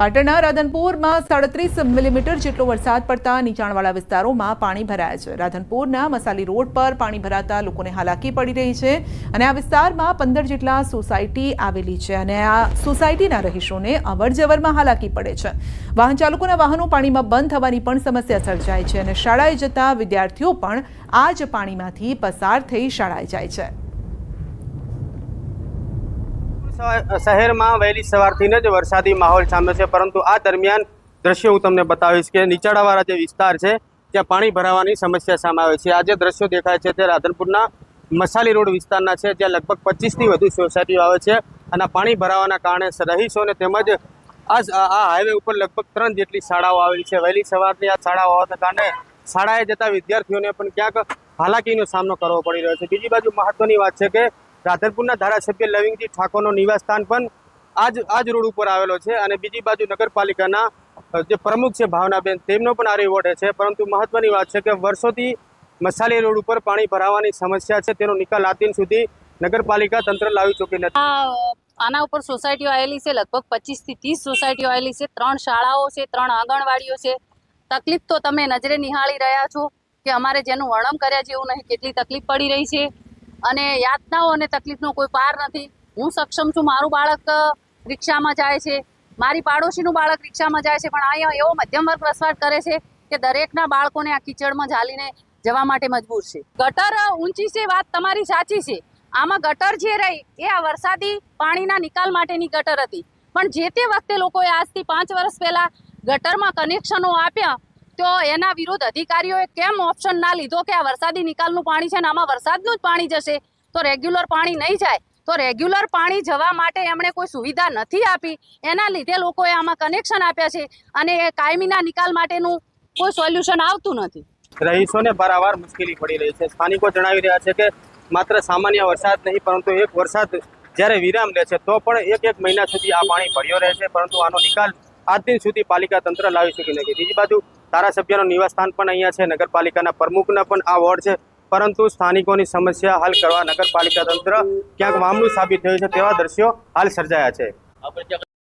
પાટણના રાધનપુરમાં સાડત્રીસ મિલીમીટર જેટલો વરસાદ પડતા નીચાણવાળા વિસ્તારોમાં પાણી ભરાયા છે. રાધનપુરના મસાલી રોડ પર પાણી ભરાતા લોકોને હાલાકી પડી રહી છે અને આ વિસ્તારમાં પંદર જેટલા સોસાયટી આવેલી છે અને આ સોસાયટીના રહીશોને અવરજવરમાં હાલાકી પડે છે. વાહન ચાલકોના વાહનો પાણીમાં બંધ થવાની પણ સમસ્યા સર્જાય છે અને શાળાએ જતા વિદ્યાર્થીઓ પણ આ જ પાણીમાંથી પસાર થઈ શાળાએ જાય છે. શહેરમાં વહેલી સવારથી જ વરસાદી માહોલ સામે છે, પરંતુ આ દરમિયાન દ્રશ્યો હું તમને બતાવીશ કે નીચાણવાળા જે વિસ્તાર છે, ત્યાં પાણી ભરાવાની સમસ્યા સામે આવે છે. આ જે દ્રશ્યો દેખાય છે તે રાધનપુરના મસાલી રોડ વિસ્તારના છે, જ્યાં લગભગ પચીસથી વધુ સોસાયટીઓ આવે છે અને પાણી ભરાવાના કારણે રહીશોને તેમજ આ આ હાઈવે ઉપર લગભગ ત્રણ જેટલી શાળાઓ આવેલી છે. વહેલી સવારની આ શાળાઓ હોવાના કારણે શાળાએ જતા વિદ્યાર્થીઓને પણ ક્યાંક હાલાકીનો સામનો કરવો પડી રહ્યો છે. બીજી બાજુ મહત્વની વાત છે કે રાધનપુરના ધારાસભ્ય લવિંગજી ઠાકોરનો નિવાસસ્થાન પણ આજ આજ રોડ ઉપર આવેલો છે અને બીજી બાજુ નગરપાલિકાના જે પ્રમુખ છે ભાવનાબેન, તેમનો પણ આ રિવોર્ડ છે. પરંતુ મહત્વની વાત છે કે વર્ષોથી મસાલી રોડ ઉપર પાણી ભરાવાની સમસ્યા છે. તેનો નિકાલ આજ સુધી નગરપાલિકા તંત્ર લાવી ચૂકી નથી. આના ઉપર સોસાયટીઓ આવેલી છે, લગભગ પચીસથી ત્રીસ સોસાયટીઓ આવેલી છે. ત્રણ શાળાઓ છે, ત્રણ આંગણવાડીઓ છે. તકલીફ તો તમે નજરે નિહાળી રહ્યા છો કે અમારે જેનું વર્ણન કર્યા જેવું નહીં, કેટલી તકલીફ પડી રહી છે. અને યાતનાઓ અને તકલીફનો કોઈ પાર નથી. હું સક્ષમ છું મારું બાળક રિક્ષામાં જાય છે. મારી પાડોશીનું બાળક રિક્ષામાં જાય છે, પણ અહીંયા એવો મધ્યમ વર્ગ વસવાટ કરે છે કે દરેકના બાળકોને આ કીચડમાં ઝાલીને જવા માટે મજબૂર છે. ગટર ઊંચી છે, વાત તમારી સાચી છે. આમાં ગટર જે રહી, એ આ વરસાદી પાણીના નિકાલ માટેની ગટર હતી. પણ જે તે વખતે લોકોએ આજથી પાંચ વર્ષ પહેલાં ગટરમાં કનેક્શનો આપ્યા તો એના વિરુદ્ધ અધિકારીઓએ કેમ ઓપ્શન ના લીધો કે આ વરસાદી નિકાલનું પાણી છે ને આમાં વરસાદનું જ પાણી જશે? તો રેગ્યુલર પાણી નહીં જાય. તો રેગ્યુલર પાણી જવા માટે એમણે કોઈ સુવિધા નથી આપી. એના લીધે લોકોએ આમાં કનેક્શન આપ્યા છે અને એ કાયમીના નિકાલ માટેનું કોઈ સોલ્યુશન આવતું નથી. રહીશોને પારાવાર મુશ્કેલી પડી રહી છે. સ્થાનિકો જણાવી રહ્યા છે કે માત્ર સામાન્ય વરસાદ નહીં, પરંતુ એક વરસાદ જ્યારે વિરામ લે છે, તો પણ એક એક મહિના સુધી આ પાણી ભર્યો રહે છે. પરંતુ આનો નિકાલ આજ દિન સુધી પાલિકા તંત્ર લાવી શકી નથી. બીજી બાજુ ધારાસભ્યનું નિવાસસ્થાન પણ અહીંયા છે. નગરપાલિકાના પ્રમુખના પણ આ વોર્ડ છે. પરંતુ સ્થાનિકોની સમસ્યા હલ કરવા નગરપાલિકા તંત્ર ક્યાંક મામલું સાબિત થયું છે તેવા દ્રશ્યો હાલ સર્જાયા છે.